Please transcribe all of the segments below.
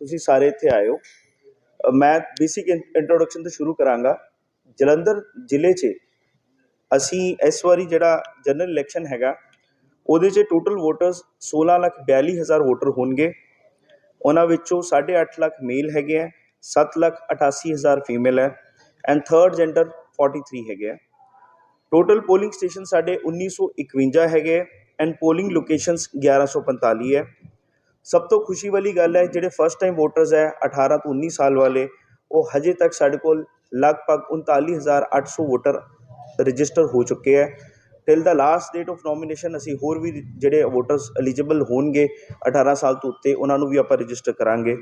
ਤੁਸੀਂ ਸਾਰੇ ਇੱਥੇ ਆਏ ਹੋ ਮੈਂ ਬੇਸਿਕ ਇੰਟਰੋਡਕਸ਼ਨ ਤੋਂ ਸ਼ੁਰੂ ਕਰਾਂਗਾ। ਜਲੰਧਰ ਜ਼ਿਲ੍ਹੇ 'ਚ ਅਸੀਂ ਇਸ ਵਾਰੀ ਜਿਹੜਾ ਜਨਰਲ ਇਲੈਕਸ਼ਨ ਹੈਗਾ, ਉਹਦੇ 'ਚ ਟੋਟਲ ਵੋਟਰਸ 16 ਲੱਖ 42 ਹਜ਼ਾਰ ਵੋਟਰ ਹੋਣਗੇ। ਉਹਨਾਂ ਵਿੱਚੋਂ 8.5 ਲੱਖ ਮੇਲ ਹੈਗੇ ਹੈ 7 ਲੱਖ 88 ਹਜ਼ਾਰ ਫੀਮੇਲ ਹੈ ਐਂਡ ਥਰਡ ਜੈਂਡਰ 43 ਹੈਗੇ ਹੈ ਟੋਟਲ ਪੋਲਿੰਗ ਸਟੇਸ਼ਨ ਸਾਡੇ 1951 ਹੈਗੇ ਐਂਡ ਪੋਲਿੰਗ ਲੋਕੇਸ਼ਨਸ 1145 ਹੈ ਸਭ ਤੋਂ ਖੁਸ਼ੀ ਵਾਲੀ ਗੱਲ ਹੈ, ਜਿਹੜੇ ਫਸਟ ਟਾਈਮ ਵੋਟਰਸ ਹੈ 18 ਤੋਂ 19 ਸਾਲ ਵਾਲੇ, ਉਹ ਹਜੇ ਤੱਕ ਸਾਡੇ ਕੋਲ ਲਗਭਗ 39800 ਵੋਟਰ ਰਜਿਸਟਰ ਹੋ ਚੁੱਕੇ ਹੈ। Till the last date of nomination ਅਸੀਂ ਹੋਰ ਵੀ ਜਿਹੜੇ ਵੋਟਰਸ ਐਲੀਜੀਬਲ ਹੋਣਗੇ 18 ਸਾਲ ਤੋਂ ਉੱਤੇ, ਉਹਨਾਂ ਨੂੰ ਵੀ ਆਪਾਂ ਰਜਿਸਟਰ ਕਰਾਂਗੇ।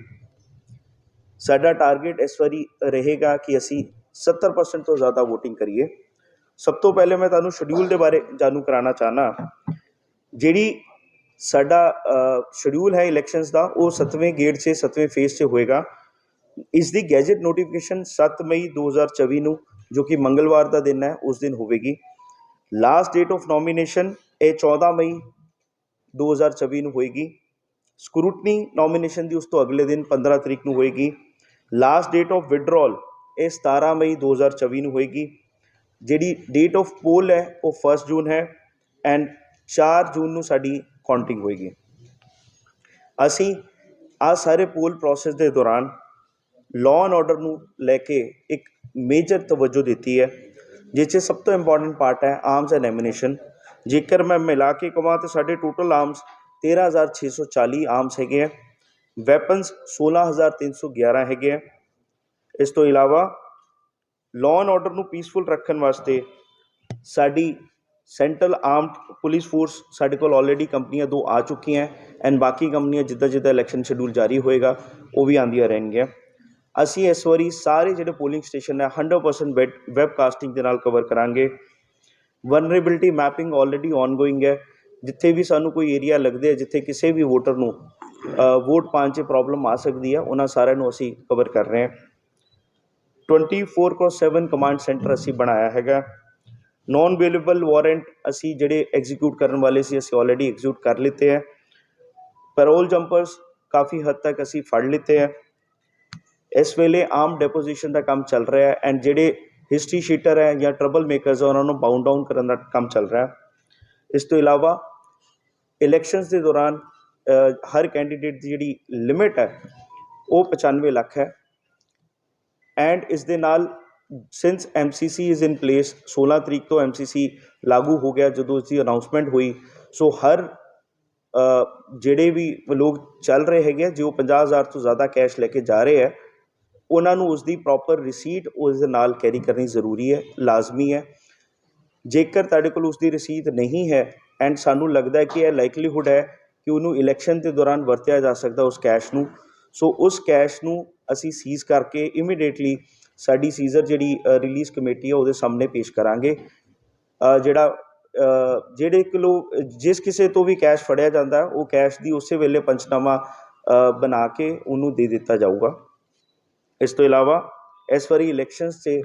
ਸਾਡਾ ਟਾਰਗੇਟ ਇਸ ਵਾਰੀ ਰਹੇਗਾ ਕਿ ਅਸੀਂ 70% ਤੋਂ ਜ਼ਿਆਦਾ VOTING ਕਰੀਏ। ਸਭ ਤੋਂ ਪਹਿਲੇ ਮੈਂ ਤੁਹਾਨੂੰ ਸ਼ਡਿਊਲ ਦੇ ਬਾਰੇ ਜਾਣੂ ਕਰਾਉਣਾ ਚਾਹਨਾ ਜਿਹੜੀ ਸਾਡਾ ਸ਼ਡਿਊਲ ਹੈ ਇਲੈਕਸ਼ਨਸ ਦਾ, ਉਹ 7ਵੇਂ ਗੇੜ 'ਚ 7ਵੇਂ ਫੇਸ 'ਚ ਹੋਏਗਾ। ਇਸ ਦੀ ਗੈਜਟ ਨੋਟੀਫਿਕੇਸ਼ਨ 7 ਮਈ 2024 ਨੂੰ, ਜੋ ਕਿ ਮੰਗਲਵਾਰ ਦਾ ਦਿਨ ਹੈ, ਉਸ ਦਿਨ ਹੋਵੇਗੀ। ਲਾਸਟ ਡੇਟ ਆਫ ਨੋਮੀਨੇਸ਼ਨ ਇਹ 14 ਮਈ 2024 ਨੂੰ ਹੋਏਗੀ। ਸਕਰੂਟਨੀ ਨੋਮੀਨੇਸ਼ਨ ਦੀ ਉਸ ਤੋਂ ਅਗਲੇ ਦਿਨ 15 ਤਰੀਕ ਨੂੰ ਹੋਏਗੀ। ਲਾਸਟ ਡੇਟ ਆਫ ਵਿਡਰਾਲ ਇਹ 17 ਮਈ 2024 ਨੂੰ ਹੋਏਗੀ। ਜਿਹੜੀ ਡੇਟ ਆਫ ਪੋਲ ਹੈ, ਉਹ 1 ਜੂਨ ਹੈ। ਐਂਡ 4 ਜੂਨ ਨੂੰ ਸਾਡੀ ਕਾਊਂਟਿੰਗ ਹੋਏਗੀ। ਅਸੀਂ ਆ ਸਾਰੇ ਪੋਲ ਪ੍ਰੋਸੈਸ ਦੇ ਦੌਰਾਨ ਲਾਅ ਐਂਡ ਆਰਡਰ ਨੂੰ ਲੈ ਕੇ ਇੱਕ ਮੇਜਰ ਤਵੱਜੋ ਦਿੱਤੀ ਹੈ, ਜਿਸ 'ਚ ਸਭ ਤੋਂ ਇੰਪੋਰਟੈਂਟ ਪਾਰਟ ਹੈ ਆਰਮਸ ਐਂਡ ਐਮੂਨੀਸ਼ਨ ਜੇਕਰ ਮੈਂ ਮਿਲਾ ਕੇ ਕਹਾਂ ਤਾਂ ਸਾਡੇ ਟੋਟਲ ਆਰਮਸ 13640 ਆਰਮਸ ਹੈਗੇ ਹੈ ਵੈਪਨਸ 16311 ਹੈਗੇ ਹੈ ਇਸ ਤੋਂ ਇਲਾਵਾ ਲਾਅ ਐਂਡ ਆਰਡਰ ਨੂੰ ਪੀਸਫੁਲ ਰੱਖਣ ਵਾਸਤੇ ਸਾਡੀ ਸੈਂਟਰਲ ਆਰਮਡ ਪੁਲਿਸ ਫੋਰਸ ਸਾਡੇ ਕੋਲ ਆਲਰੇਡੀ ਕੰਪਨੀਆਂ ਦੋ ਆ ਚੁੱਕੀਆਂ ਐਂਡ ਬਾਕੀ ਕੰਪਨੀਆਂ ਜਿੱਦਾਂ ਜਿੱਦਾਂ ਇਲੈਕਸ਼ਨ ਸ਼ਡਿਊਲ ਜਾਰੀ ਹੋਏਗਾ, ਉਹ ਵੀ ਆਉਂਦੀਆਂ ਰਹਿਣਗੀਆਂ। ਅਸੀਂ ਇਸ ਵਾਰੀ ਸਾਰੇ ਜਿਹੜੇ ਪੋਲਿੰਗ ਸਟੇਸ਼ਨ ਹੈ 100% ਵੈਬ ਵੈਬਕਾਸਟਿੰਗ ਦੇ ਨਾਲ ਕਵਰ ਕਰਾਂਗੇ। ਵਨਰੇਬਿਲਟੀ ਮੈਪਿੰਗ ਆਲਰੇਡੀ ਆਨਗੋਇੰਗ ਹੈ। ਜਿੱਥੇ ਵੀ ਸਾਨੂੰ ਕੋਈ ਏਰੀਆ ਲੱਗਦੇ ਹੈ ਜਿੱਥੇ ਕਿਸੇ ਵੀ ਵੋਟਰ ਨੂੰ ਵੋਟ ਪਾਉਣ 'ਚ ਪ੍ਰੋਬਲਮ ਆ ਸਕਦੀ ਹੈ, ਉਹਨਾਂ ਸਾਰਿਆਂ ਨੂੰ ਅਸੀਂ ਕਵਰ ਕਰ ਰਹੇ ਹਾਂ। 24/7 ਕਮਾਂਡ ਸੈਂਟਰ ਅਸੀਂ ਬਣਾਇਆ ਹੈਗਾ। ਨੌਨ ਅਵੇਲੇਬਲ ਵਾਰੰਟ ਅਸੀਂ ਜਿਹੜੇ ਐਗਜ਼ੀਕਿਊਟ ਕਰਨ ਵਾਲੇ ਸੀ, ਅਸੀਂ ਆਲਰੇਡੀ ਐਗਜ਼ੀਕਿਊਟ ਕਰ ਲਿੱਤੇ ਹੈ। ਪੈਰੋਲ ਜੰਪਰਸ ਕਾਫੀ ਹੱਦ ਤੱਕ ਅਸੀਂ ਫੜ ਲਿੱਤੇ ਹੈ। ਇਸ ਵੇਲੇ ਆਮ ਡੈਪੋਜੀਸ਼ਨ ਦਾ ਕੰਮ ਚੱਲ ਰਿਹਾ ਹੈ ਐਂਡ ਜਿਹੜੇ ਹਿਸਟਰੀ ਸ਼ੀਟਰ ਹੈ ਜਾਂ ਟਰਬਲ ਮੇਕਰਸ ਹੈ, ਉਹਨਾਂ ਨੂੰ ਬਾਉਂਡ ਡਾਊਨ ਕਰਨ ਦਾ ਕੰਮ ਚੱਲ ਰਿਹਾ ਹੈ। ਇਸ ਤੋਂ ਇਲਾਵਾ ਇਲੈਕਸ਼ਨਸ ਦੇ ਦੌਰਾਨ ਹਰ ਕੈਂਡੀਡੇਟ ਦੀ ਜਿਹੜੀ ਲਿਮਿਟ ਹੈ, ਉਹ 95 ਲੱਖ ਹੈ। ਐਂਡ ਇਸ ਦੇ ਨਾਲ since MCC is in place 16 ਤਰੀਕ ਤੋਂ ਐਮਸੀਸੀ ਲਾਗੂ ਹੋ ਗਿਆ ਜਦੋਂ ਇਸ ਦੀ ਅਨਾਉਂਸਮੈਂਟ ਹੋਈ। ਸੋ ਹਰ ਜਿਹੜੇ ਵੀ ਲੋਕ ਚੱਲ ਰਹੇ ਹੈਗੇ ਆ, ਜੋ 50000 ਤੋਂ ਜ਼ਿਆਦਾ ਕੈਸ਼ ਲੈ ਕੇ ਜਾ ਰਹੇ ਹੈ ਉਹਨਾਂ ਨੂੰ ਉਸ ਦੀ ਪ੍ਰੋਪਰ ਰਿਸੀਟ ਉਸ ਦੇ ਨਾਲ ਕੈਰੀ ਕਰਨੀ ਜ਼ਰੂਰੀ ਹੈ ਲਾਜ਼ਮੀ ਹੈ। ਜੇਕਰ ਤੁਹਾਡੇ ਕੋਲ ਉਸ ਦੀ ਰਸੀਦ ਨਹੀਂ ਹੈ ਐਂਡ ਸਾਨੂੰ ਲੱਗਦਾ ਹੈ ਕਿ ਇਹ ਲਾਈਕਲੀਹੁੱਡ ਹੈ ਕਿ ਉਹਨੂੰ ਇਲੈਕਸ਼ਨ ਦੇ ਦੌਰਾਨ ਵਰਤਿਆ ਜਾ ਸਕਦਾ ਉਸ ਕੈਸ਼ ਨੂੰ। ਸੋ ਉਸ ਕੈਸ਼ ਨੂੰ ਅਸੀਂ ਸੀਜ਼ ਕਰਕੇ ਇਮੀਡੀਏਟਲੀ ਸਾਡੀ ਸੀਜ਼ਰ ਜਿਹੜੀ ਰਿਲੀਜ਼ ਕਮੇਟੀ ਆ, ਉਹਦੇ ਸਾਹਮਣੇ ਪੇਸ਼ ਕਰਾਂਗੇ। ਜਿਹੜਾ ਜਿਹੜੇ ਕਿਲੋ, ਜਿਸ ਕਿਸੇ ਤੋਂ ਵੀ ਕੈਸ਼ ਫੜਿਆ ਜਾਂਦਾ, ਉਹ ਕੈਸ਼ ਦੀ ਉਸੇ ਵੇਲੇ ਪੰਚਨਾਮਾ ਬਣਾ ਕੇ ਉਹਨੂੰ ਦੇ ਦਿੱਤਾ ਜਾਊਗਾ। ਇਸ ਤੋਂ ਇਲਾਵਾ, ਇਸ ਵਾਰੀ ਇਲੈਕਸ਼ਨਸ 'ਤੇ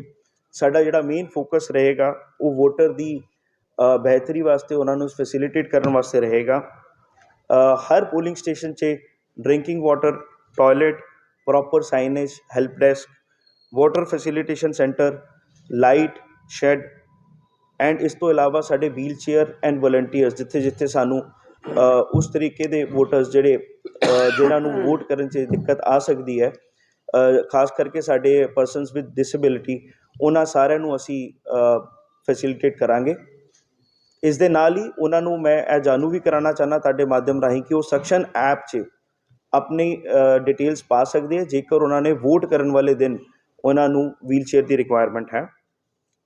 ਸਾਡਾ ਜਿਹੜਾ ਮੇਨ ਫੋਕਸ ਰਹੇਗਾ, ਉਹ ਵੋਟਰ ਦੀ ਬਿਹਤਰੀ ਵਾਸਤੇ ਉਹਨਾਂ ਨੂੰ ਫੈਸਿਲਿਟੇਟ ਕਰਨ ਵਾਸਤੇ ਰਹੇਗਾ। ਹਰ ਪੋਲਿੰਗ ਸਟੇਸ਼ਨ 'ਚ drinking water toilet proper signage help desk water facilitation centre, light shed, and ਇਸ ਤੋਂ ਇਲਾਵਾ ਸਾਡੇ ਵੀਲ ਚੇਅਰ ਐਂਡ ਵਲੰਟੀਅਰਸ, ਜਿੱਥੇ ਜਿੱਥੇ ਸਾਨੂੰ ਉਸ ਤਰੀਕੇ ਦੇ ਵੋਟਰਸ ਜਿਹੜੇ ਜਿਹਨਾਂ ਨੂੰ ਵੋਟ ਕਰਨ 'ਚ ਦਿੱਕਤ ਆ ਸਕਦੀ ਹੈ ਖਾਸ ਕਰਕੇ ਸਾਡੇ ਪਰਸਨਸ ਵਿਦ ਡਿਸੇਬਿਲਿਟੀ ਉਹਨਾਂ ਸਾਰਿਆਂ ਨੂੰ ਅਸੀਂ ਫੈਸਿਲਿਟੇਟ ਕਰਾਂਗੇ। ਇਸ ਦੇ ਨਾਲ ਹੀ ਉਹਨਾਂ ਨੂੰ ਮੈਂ ਇਹ ਜਾਣੂ ਵੀ ਕਰਾਉਣਾ ਚਾਹੁੰਦਾ ਤੁਹਾਡੇ ਮਾਧਿਅਮ ਰਾਹੀਂ ਕਿ ਉਹ ਸੈਕਸ਼ਨ ਐਪ 'ਚ ਆਪਣੀ ਡਿਟੇਲਸ ਪਾ ਸਕਦੇ ਆ ਜੇਕਰ ਉਹਨਾਂ ਨੇ ਵੋਟ ਕਰਨ ਵਾਲੇ ਦਿਨ ਉਹਨਾਂ ਨੂੰ ਵੀਲਚੇਅਰ ਦੀ ਰਿਕੁਆਇਰਮੈਂਟ ਹੈ।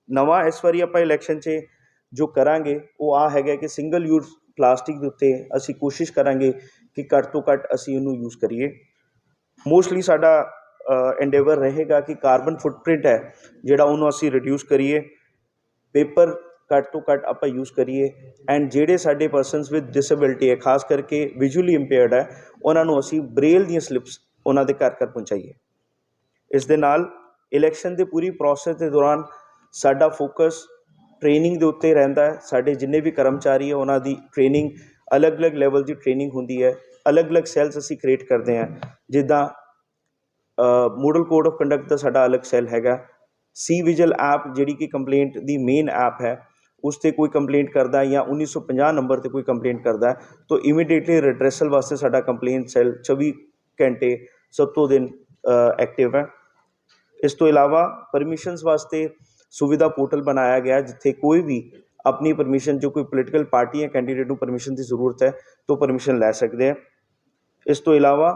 ਨਵਾਂ ਇਸ ਵਾਰੀ ਆਪਾਂ ਇਲੈਕਸ਼ਨ 'ਚ ਜੋ ਕਰਾਂਗੇ, ਉਹ ਆ ਹੈਗਾ ਕਿ ਸਿੰਗਲ ਯੂਜ਼ ਪਲਾਸਟਿਕ ਦੇ ਉੱਤੇ ਅਸੀਂ ਕੋਸ਼ਿਸ਼ ਕਰਾਂਗੇ ਕਿ ਘੱਟ ਤੋਂ ਘੱਟ ਅਸੀਂ ਉਹਨੂੰ ਯੂਜ਼ ਕਰੀਏ। ਮੋਸਟਲੀ ਸਾਡਾ ਐਂਡੇਵਰ ਰਹੇਗਾ ਕਿ ਕਾਰਬਨ ਫੁੱਟਪ੍ਰਿੰਟ ਹੈ, ਜਿਹੜਾ ਉਹਨੂੰ ਅਸੀਂ ਰਿਡਿਊਸ ਕਰੀਏ। ਪੇਪਰ ਘੱਟ ਤੋਂ ਘੱਟ ਆਪਾਂ ਯੂਜ਼ ਕਰੀਏ। ਐਂਡ ਜਿਹੜੇ ਸਾਡੇ ਪਰਸਨਸ ਵਿਦ ਡਿਸੇਬਿਲਿਟੀ ਹੈ, ਖਾਸ ਕਰਕੇ ਵਿਜ਼ੂਅਲੀ ਇੰਪੇਅਰਡ ਹੈ, ਉਹਨਾਂ ਨੂੰ ਅਸੀਂ ਬ੍ਰੇਲ ਦੀਆਂ ਸਲਿੱਪਸ ਉਹਨਾਂ ਦੇ ਘਰ ਘਰ ਪਹੁੰਚਾਈਏ। ਇਸ ਦੇ ਨਾਲ ਇਲੈਕਸ਼ਨ ਦੇ ਪੂਰੀ ਪ੍ਰੋਸੈਸ ਦੇ ਦੌਰਾਨ ਸਾਡਾ ਫੋਕਸ ਟ੍ਰੇਨਿੰਗ ਦੇ ਉੱਤੇ ਰਹਿੰਦਾ ਹੈ। ਸਾਡੇ ਜਿੰਨੇ ਵੀ ਕਰਮਚਾਰੀ ਹੈ ਉਹਨਾਂ ਦੀ ਟ੍ਰੇਨਿੰਗ ਅਲੱਗ-ਅਲੱਗ ਲੈਵਲ ਦੀ ਟ੍ਰੇਨਿੰਗ ਹੁੰਦੀ ਹੈ। ਅਲੱਗ-ਅਲੱਗ ਸੈਲਸ ਅਸੀਂ ਕ੍ਰੀਏਟ ਕਰਦੇ ਹਾਂ। ਜਿੱਦਾਂ ਮੋਡਲ ਕੋਡ ਆਫ ਕੰਡਕਟ ਦਾ ਸਾਡਾ ਅਲੱਗ ਸੈੱਲ ਹੈਗਾ। ਸੀ ਵਿਜਲ ਐਪ ਜਿਹੜੀ ਕਿ ਕੰਪਲੇਂਟ ਦੀ ਮੇਨ ਐਪ ਹੈ, ਉਸ ਤੇ ਕੋਈ ਕੰਪਲੇਂਟ ਕਰਦਾ ਹੈ ਜਾਂ 1950 ਨੰਬਰ ਤੇ ਕੋਈ ਕੰਪਲੇਂਟ ਕਰਦਾ, ਤਾਂ ਇਮੀਡੀਏਟਲੀ ਰਿਡਰੈਸਲ ਵਾਸਤੇ ਸਾਡਾ ਕੰਪਲੇਂਟ ਸੈੱਲ 24 ਘੰਟੇ ਸੱਤੋਂ ਦਿਨ ਐਕਟਿਵ ਹੈ। ਇਸ ਤੋਂ ਇਲਾਵਾ ਪਰਮਿਸ਼ਨਸ ਵਾਸਤੇ ਸੁਵਿਧਾ ਪੋਰਟਲ ਬਣਾਇਆ ਗਿਆ ਜਿੱਥੇ ਕੋਈ ਵੀ ਆਪਣੀ ਪਰਮਿਸ਼ਨ ਜੋ ਕੋਈ ਪੋਲੀਟੀਕਲ ਪਾਰਟੀ ਜਾਂ ਕੈਂਡੀਡੇਟ ਨੂੰ ਪਰਮਿਸ਼ਨ ਦੀ ਜ਼ਰੂਰਤ ਹੈ, ਤਾਂ ਪਰਮਿਸ਼ਨ ਲੈ ਸਕਦੇ ਆ ਇਸ ਤੋਂ ਇਲਾਵਾ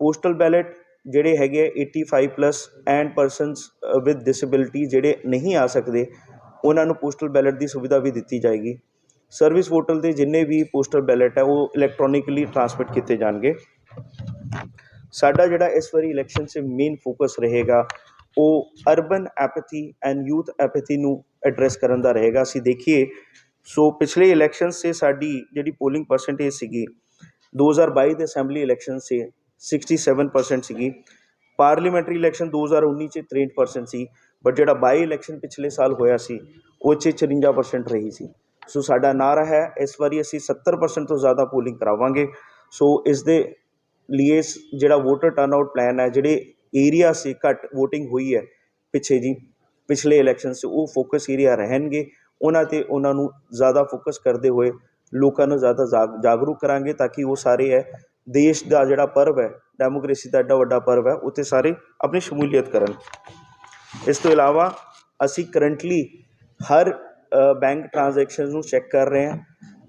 ਪੋਸਟਲ ਬੈਲਟ ਜਿਹੜੇ ਹੈਗੇ ਆ 85 plus and persons with disability ਜਿਹੜੇ ਨਹੀਂ ਆ ਸਕਦੇ, ਉਹਨਾਂ ਨੂੰ ਪੋਸਟਲ ਬੈਲਟ ਦੀ ਸੁਵਿਧਾ ਵੀ ਦਿੱਤੀ ਜਾਏਗੀ। ਸਰਵਿਸ ਪੋਰਟਲ ਦੇ ਜਿੰਨੇ ਵੀ ਪੋਸਟਲ ਬੈਲਟ ਹੈ, ਉਹ ਇਲੈਕਟ੍ਰੋਨਿਕਲੀ ਟ੍ਰਾਂਸਮਿਟ ਕੀਤੇ ਜਾਣਗੇ। ਸਾਡਾ ਜਿਹੜਾ ਇਸ ਵਾਰੀ ਇਲੈਕਸ਼ਨ 'ਚ ਮੇਨ ਫੋਕਸ ਰਹੇਗਾ, ਉਹ urban apathy and youth apathy ਨੂੰ ਐਡਰੈਸ ਕਰਨ ਦਾ ਰਹੇਗਾ। ਅਸੀਂ ਦੇਖੀਏ ਸੋ ਪਿਛਲੇ ਇਲੈਕਸ਼ਨ 'ਚ ਸਾਡੀ ਜਿਹੜੀ ਪੋਲਿੰਗ ਪਰਸੈਂਟੇਜ ਸੀਗੀ 2022 ਦੇ ਅਸੈਂਬਲੀ ਇਲੈਕਸ਼ਨ 'ਚ 67% ਸੀਗੀ। ਪਾਰਲੀਮੈਂਟਰੀ ਇਲੈਕਸ਼ਨ 2019 'ਚ 63% ਸੀ ਬਟ ਜਿਹੜਾ ਬਾਈ ਇਲੈਕਸ਼ਨ ਪਿਛਲੇ ਸਾਲ ਹੋਇਆ ਸੀ, ਉਹ 'ਚ 54% ਰਹੀ ਸੀ। ਸੋ ਸਾਡਾ ਨਾਰਾ ਹੈ, ਇਸ ਵਾਰੀ ਅਸੀਂ 70% ਤੋਂ ਜ਼ਿਆਦਾ ਪੋਲਿੰਗ ਕਰਾਵਾਂਗੇ। ਸੋ ਇਸ ਦੇ ਲਈ ਜਿਹੜਾ ਵੋਟਰ ਟਰਨਆਊਟ ਪਲਾਨ ਹੈ, ਜਿਹੜੇ ਏਰੀਆ ਸੀ ਘੱਟ VOTING ਹੋਈ ਹੈ ਪਿੱਛੇ ਜੀ, ਪਿਛਲੇ ਇਲੈਕਸ਼ਨ 'ਚ ਉਹ ਫੋਕਸ ਏਰੀਆ ਰਹਿਣਗੇ। ਉਹਨਾਂ ਤੇ ਉਹਨਾਂ ਨੂੰ ਜ਼ਿਆਦਾ ਫੋਕਸ ਕਰਦੇ ਹੋਏ ਲੋਕਾਂ ਨੂੰ ਜ਼ਿਆਦਾ ਜਾਗ- ਜਾਗਰੂਕ ਕਰਾਂਗੇ ਤਾਂ ਕਿ ਉਹ ਸਾਰੇ ਹੈ ਦੇਸ਼ ਦਾ ਜਿਹੜਾ ਪਰਵ ਹੈ ਡੈਮੋਕ੍ਰੇਸੀ ਦਾ ਐਡਾ ਵੱਡਾ ਪਰਵ ਹੈ, ਉੱਥੇ ਸਾਰੇ ਆਪਣੀ ਸ਼ਮੂਲੀਅਤ ਕਰਨ। ਇਸ ਤੋਂ ਇਲਾਵਾ ਅਸੀਂ ਕਰੰਟਲੀ ਹਰ ਬੈਂਕ ਟ੍ਰਾਂਜੈਕਸ਼ਨਸ ਨੂੰ ਚੈੱਕ ਕਰ ਰਹੇ ਹਾਂ।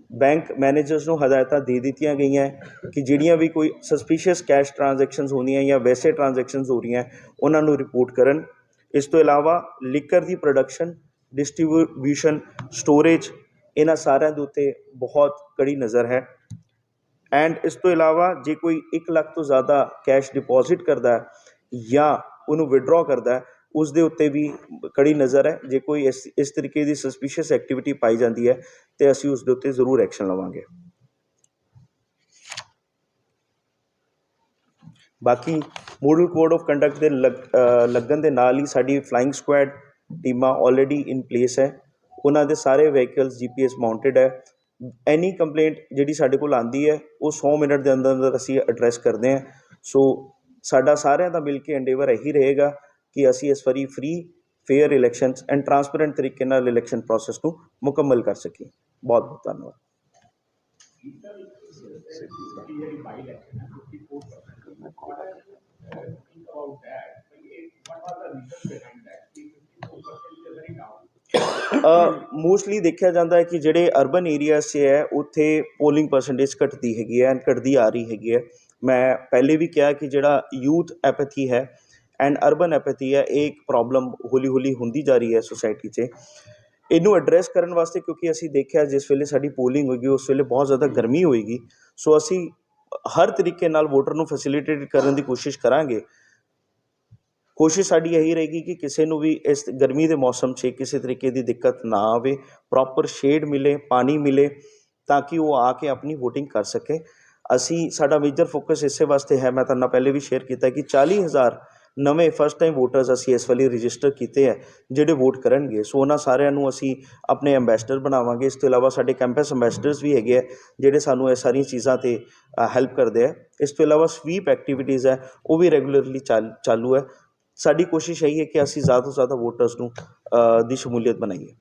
ਬੈਂਕ ਮੈਨੇਜਰਸ ਨੂੰ ਹਦਾਇਤਾਂ ਦੇ ਦਿੱਤੀਆਂ ਗਈਆਂ ਕਿ ਜਿਹੜੀਆਂ ਵੀ ਕੋਈ ਸਸਪੀਸ਼ੀਅਸ ਕੈਸ਼ ਟ੍ਰਾਂਜੈਕਸ਼ਨਸ ਹੁੰਦੀਆਂ ਜਾਂ ਵੈਸੇ ਟ੍ਰਾਂਜੈਕਸ਼ਨਸ ਹੋ ਰਹੀਆਂ, ਉਹਨਾਂ ਨੂੰ ਰਿਪੋਰਟ ਕਰਨ। ਇਸ ਤੋਂ ਇਲਾਵਾ ਲਿਕਰ ਦੀ ਪ੍ਰੋਡਕਸ਼ਨ ਡਿਸਟ੍ਰੀਬਿਊਸ਼ਨ ਸਟੋਰੇਜ ਇਹਨਾਂ ਸਾਰਿਆਂ ਦੇ ਉੱਤੇ ਬਹੁਤ ਕੜੀ ਨਜ਼ਰ ਹੈ। ਐਂਡ ਇਸ ਤੋਂ ਇਲਾਵਾ ਜੇ ਕੋਈ 1 ਲੱਖ ਤੋਂ ਜ਼ਿਆਦਾ ਕੈਸ਼ ਡਿਪੋਜ਼ਿਟ ਕਰਦਾ ਹੈ ਜਾਂ ਉਹਨੂੰ ਵਿਡਰਾਅ ਕਰਦਾ ਹੈ ਉਸ ਦੇ ਉੱਤੇ ਵੀ ਕੜੀ ਨਜ਼ਰ ਹੈ। ਜੇ ਕੋਈ ਇਸ ਇਸ ਤਰੀਕੇ ਦੀ ਸਸਪੀਸ਼ੀਅਸ ਐਕਟੀਵਿਟੀ ਪਾਈ ਜਾਂਦੀ ਹੈ, ਤੇ ਅਸੀਂ ਉਸ ਦੇ ਉੱਤੇ ਜ਼ਰੂਰ ਐਕਸ਼ਨ ਲਵਾਂਗੇ। ਬਾਕੀ ਮੋਡਲ ਕੋਡ ਆਫ ਕੰਡਕਟ ਦੇ ਲੱਗ- ਲੱਗਣ ਦੇ ਨਾਲ ਹੀ ਸਾਡੀ ਫਲਾਈਂਗ ਸਕੁਐਡ ਟੀਮਾਂ ਆਲਰੇਡੀ ਇਨ ਪਲੇਸ ਹੈ। ਉਹਨਾਂ ਦੇ ਸਾਰੇ ਵਹੀਕਲਸ ਜੀਪੀਐਸ ਮਾਊਂਟਡ ਹੈ। ਐਨੀ ਕੰਪਲੇਂਟ ਜਿਹੜੀ ਸਾਡੇ ਕੋਲ ਆਂਦੀ ਹੈ, ਉਹ 100 ਮਿੰਟ ਦੇ ਅੰਦਰ ਅੰਦਰ ਅਸੀਂ ਐਡਰੈਸ ਕਰਦੇ ਹਾਂ। ਸੋ ਸਾਡਾ ਸਾਰਿਆਂ ਦਾ ਮਿਲ ਕੇ ਐਂਡੇਵਰ ਇਹੀ ਰਹੇਗਾ ਕਿ ਅਸੀਂ ਇਸ ਵਾਰੀ free fair elections and transparent ਤਰੀਕੇ ਨਾਲ ਇਲੈਕਸ਼ਨ ਪ੍ਰੋਸੈਸ ਨੂੰ ਮੁਕੰਮਲ ਕਰ ਸਕੀਏ ਬਹੁਤ ਬਹੁਤ ਧੰਨਵਾਦ ਮੋਸਟਲੀ ਦੇਖਿਆ ਜਾਂਦਾ ਹੈ ਕਿ ਜਿਹੜੇ ਅਰਬਨ ਏਰੀਆਜ਼ 'ਚ ਹੈ ਉੱਥੇ ਪੋਲਿੰਗ ਪਰਸੈਂਟੇਜ ਘਟਦੀ ਹੈਗੀ ਹੈ ਐਂਡ ਘਟਦੀ ਆ ਰਹੀ ਹੈਗੀ ਹੈ ਮੈਂ ਪਹਿਲੇ ਵੀ ਕਿਹਾ ਕਿ ਜਿਹੜਾ ਯੂਥ ਐਪੈਥੀ ਹੈ ਐਂਡ ਅਰਬਨ ਐਪੈਥੀ ਹੈ, ਇਹ ਇੱਕ ਪ੍ਰੋਬਲਮ ਹੌਲੀ ਹੌਲੀ ਹੁੰਦੀ ਜਾ ਰਹੀ ਹੈ ਸੋਸਾਇਟੀ 'ਚ। ਇਹਨੂੰ ਐਡਰੈਸ ਕਰਨ ਵਾਸਤੇ ਕਿਉਂਕਿ ਅਸੀਂ ਦੇਖਿਆ ਜਿਸ ਵੇਲੇ ਸਾਡੀ ਪੋਲਿੰਗ ਹੋਏਗੀ, ਉਸ ਵੇਲੇ ਬਹੁਤ ਜ਼ਿਆਦਾ ਗਰਮੀ ਹੋਏਗੀ। ਸੋ ਅਸੀਂ ਹਰ ਤਰੀਕੇ ਨਾਲ ਵੋਟਰ ਨੂੰ ਫੈਸਿਲਿਟੇਟ ਕਰਨ ਦੀ ਕੋਸ਼ਿਸ਼ ਕਰਾਂਗੇ। ਕੋਸ਼ਿਸ਼ ਸਾਡੀ ਇਹੀ ਰਹੇਗੀ ਕਿ ਕਿਸੇ ਨੂੰ ਵੀ ਇਸ ਗਰਮੀ ਦੇ ਮੌਸਮ 'ਚ ਕਿਸੇ ਤਰੀਕੇ ਦੀ ਦਿੱਕਤ ਨਾ ਆਵੇ ਪ੍ਰੋਪਰ ਸ਼ੇਡ ਮਿਲੇ, ਪਾਣੀ ਮਿਲੇ, ਤਾਂ ਕਿ ਉਹ ਆ ਕੇ ਆਪਣੀ VOTING ਕਰ ਸਕੇ। ਅਸੀਂ, ਸਾਡਾ ਮੇਜਰ ਫੋਕਸ ਇਸੇ ਵਾਸਤੇ ਹੈ, ਮੈਂ ਤੁਹਾਨੂੰ ਪਹਿਲੇ ਵੀ ਸ਼ੇਅਰ ਕੀਤਾ ਕਿ 40000 ਨਵੇਂ ਫਸਟ ਟਾਈਮ ਵੋਟਰਸ ਅਸੀਂ ਇਸ ਵਾਲੀ ਰਜਿਸਟਰ ਕੀਤੇ ਹੈ ਜਿਹੜੇ ਵੋਟ ਕਰਨਗੇ। ਸੋ ਉਹਨਾਂ ਸਾਰਿਆਂ ਨੂੰ ਅਸੀਂ ਆਪਣੇ ਐਂਬੈਸਡਰ ਬਣਾਵਾਂਗੇ। ਇਸ ਤੋਂ ਇਲਾਵਾ ਸਾਡੇ ਕੈਂਪਸ ਐਂਬੈਸਡਰਸ ਵੀ ਹੈਗੇ ਆ, ਜਿਹੜੇ ਸਾਨੂੰ ਇਹ ਸਾਰੀਆਂ ਚੀਜ਼ਾਂ ਤੇ ਹੈਲਪ ਕਰਦੇ ਆ। ਇਸ ਤੋਂ ਇਲਾਵਾ ਸਵੀਪ ਐਕਟੀਵਿਟੀਜ਼ ਹੈ ਉਹ ਵੀ ਰੈਗੂਲਰਲੀ ਚਾਲੂ ਹੈ ਸਾਡੀ ਕੋਸ਼ਿਸ਼ ਇਹੀ ਹੈ ਕਿ ਅਸੀਂ ਜ਼ਿਆਦਾ ਤੋਂ ਜ਼ਿਆਦਾ ਵੋਟਰਸ ਨੂੰ ਦੀ ਸ਼ਮੂਲੀਅਤ ਬਣਾਈਏ।